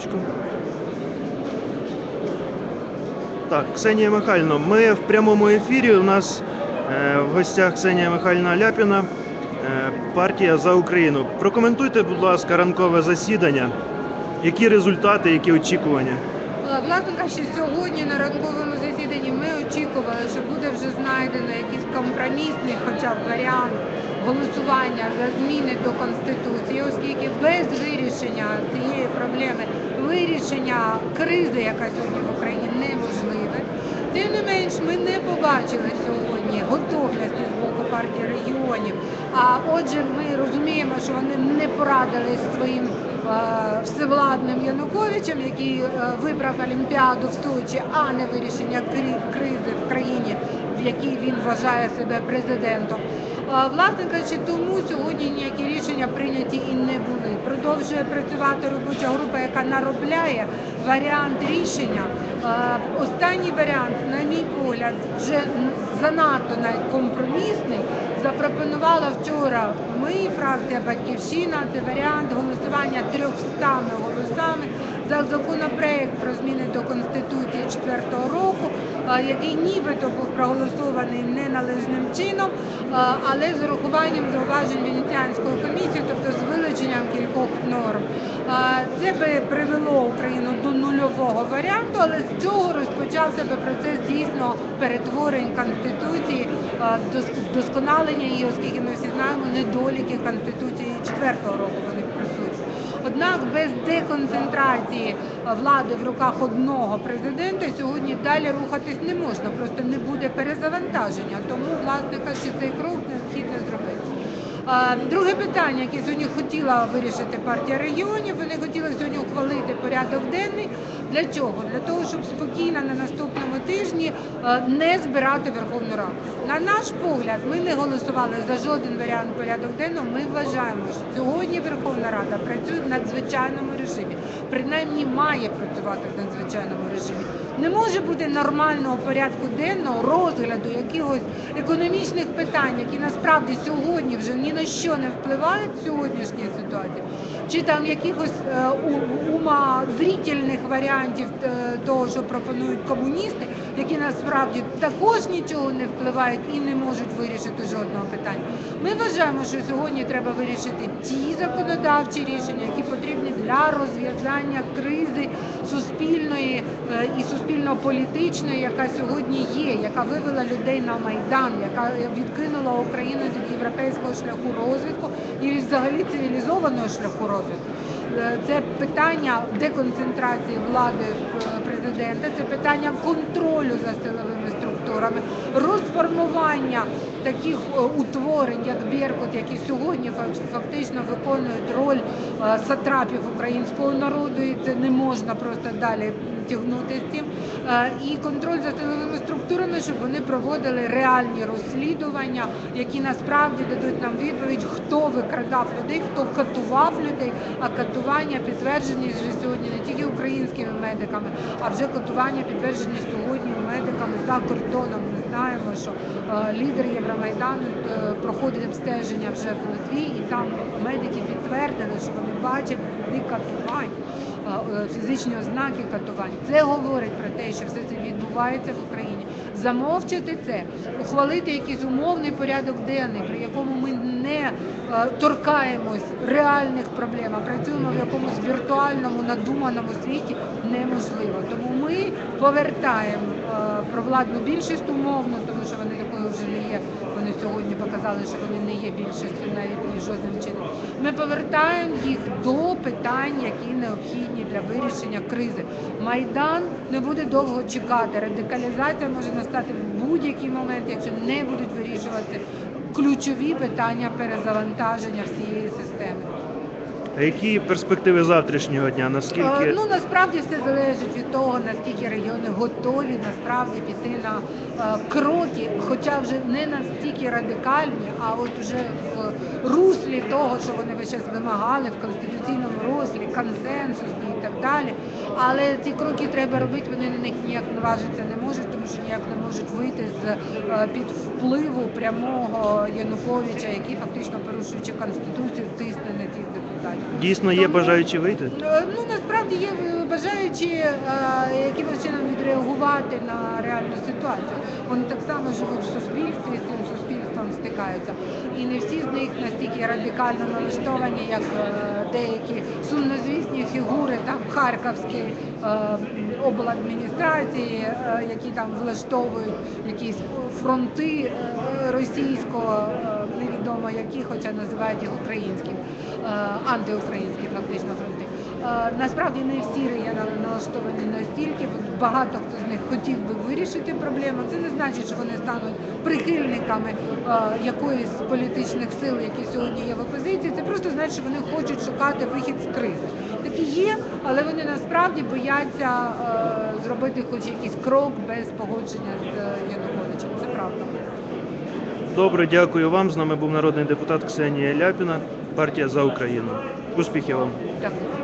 Секундочку. Так, Ксенія Михайлівна, ми в прямому ефірі. У нас е, в гостях Ксенія Михайлівна Ляпіна, е, партія за Україну. Прокоментуйте, будь ласка, ранкове засідання. Які результати, які очікування? Е, Власне кажучи, сьогодні на ранковому засіданні ми очікували, що буде вже знайдено якийсь компромісний, хоча б варіант голосування за зміни до конституції, оскільки без вирішення цієї проблеми, вирішення кризи, яка сьогодні в Україні неможливе. Тим не менш, ми не побачили сьогодні готовності з боку партії регіонів. А отже, ми розуміємо, що вони не порадились своїм е, всевладним Януковичем, який е, вибрав Олімпіаду в Сочі, а не вирішення кризи в країні, в якій він вважає себе президентом. Власне кажучи, тому сьогодні ніякі рішення прийняті і не були. Продовжує працювати робоча група, яка наробляє варіант рішення. Останній варіант, на мій погляд, вже занадто компромісний. Запропонувала вчора ми, фракція Батьківщина, це варіант голосування 300 голосами за законопроект про зміни до Конституції 4-го року, який нібито був проголосований неналежним чином, але з урахуванням зауважень Венеціанської комісії, тобто з вилученням кількох норм. Це би привело Україну до нульового варіанту, але з цього розпочався би процес дійсно перетворень Конституції, вдосконалення її, оскільки ми всі знаємо недоліки Конституції 4-го року вони присутні. Однак без деконцентрації влади в руках одного президента сьогодні далі рухатись не можна, просто не буде перезавантаження. Тому, власне кажучи, цей крок необхідно зробити. Друге питання, яке сьогодні хотіла вирішити партія регіонів, вони хотіли сьогодні ухвалити порядок денний. Для чого? Для того, щоб спокійно на наступному тижні не збирати Верховну Раду. На наш погляд, ми не голосували за жоден варіант порядок денного. Ми вважаємо, що сьогодні Верховна Рада працює в надзвичайному режимі, принаймні має працювати в надзвичайному режимі. Не може бути нормального порядку денного розгляду якихось економічних питань, які насправді сьогодні вже ні на що не впливають в сьогоднішній ситуації, чи там якихось е, умозрітельних варіантів е, того, що пропонують комуністи, які насправді також нічого не впливають і не можуть вирішити жодного питання. Ми вважаємо, що сьогодні треба вирішити ті законодавчі рішення, які потрібні для розв'язання кризи суспільної е, і суспільно-політичної, яка сьогодні є, яка вивела людей на майдан, яка відкинула Україну від європейського шляху розвитку і взагалі цивілізованого шляху розвитку. Е, Це питання деконцентрації влади е, президента, це питання контролю за силовими структурами, розформування таких е, утворень, як Беркут, які сьогодні фактично виконують роль е, сатрапів українського народу, і це не можна просто далі тягнути з цим. Е, І контроль за силовими структурами, щоб вони проводили реальні розслідування, які насправді дадуть нам відповідь, хто викрадав людей, хто катував людей. А катування підтверджені вже сьогодні тільки українськими медиками, а вже катування підтверджені сьогодні медиками за кордоном. Ми знаємо, що е, лідер Євромайдану е, проходить обстеження вже в Литві, і там медики підтвердили, що вони бачать не катувань, е, фізичні ознаки катувань. Це говорить про те, що все це відбувається в Україні. Замовчати це, ухвалити якийсь умовний порядок денний, при якому ми не е, торкаємось реальних проблем, а працюємо в якомусь віртуальному надуманому світі, неможливо. Тому ми повертаємо провладну більшість умовно, тому що вони такою вже не є. Вони сьогодні показали, що вони не є більшістю навіть ні жодним чином. Ми повертаємо їх до питань, які необхідні для вирішення кризи. Майдан не буде довго чекати. Радикалізація може настати в будь-який момент, якщо не будуть вирішувати ключові питання перезавантаження всієї системи. А які перспективи завтрашнього дня? Наскільки Е, Ну насправді все залежить від того, наскільки регіони готові насправді піти на е, кроки, хоча вже не настільки радикальні, а от вже в руслі того, що вони весь час вимагали в конституційному руслі, консенсусні і так далі. Але ці кроки треба робити, вони на них ніяк наважитися не можуть, тому що ніяк не можуть вийти з е, під впливу прямого Януковича, який фактично порушуючи конституцію, тисне на цих депутатів. Сказати. Дійсно є Тому- бажаючі вийти? Е, Ну насправді є бажаючі е, якимось чином відреагувати на реальну ситуацію. Вони так само живуть в суспільстві, з цим суспільством стикаються. І не всі з них настільки радикально налаштовані, як е, деякі сумнозвісні фігури там харківські обладміністрації, які там влаштовують якісь фронти російського, е, які, хоча називають їх українським, е, антиукраїнські фактично фронти. Е, Насправді не всі регіонали налаштовані настільки. Багато хто з них хотів би вирішити проблему. Це не значить, що вони стануть прихильниками е, якоїсь з політичних сил, які сьогодні є в опозиції. Це просто значить, що вони хочуть шукати вихід з кризи. Такі є, але вони насправді бояться зробити хоч якийсь крок без погодження з Януковичем. Це правда. Добре, дякую вам. З нами був народний депутат Ксенія Ляпіна, партія за Україну. Успіхів вам! Дякую.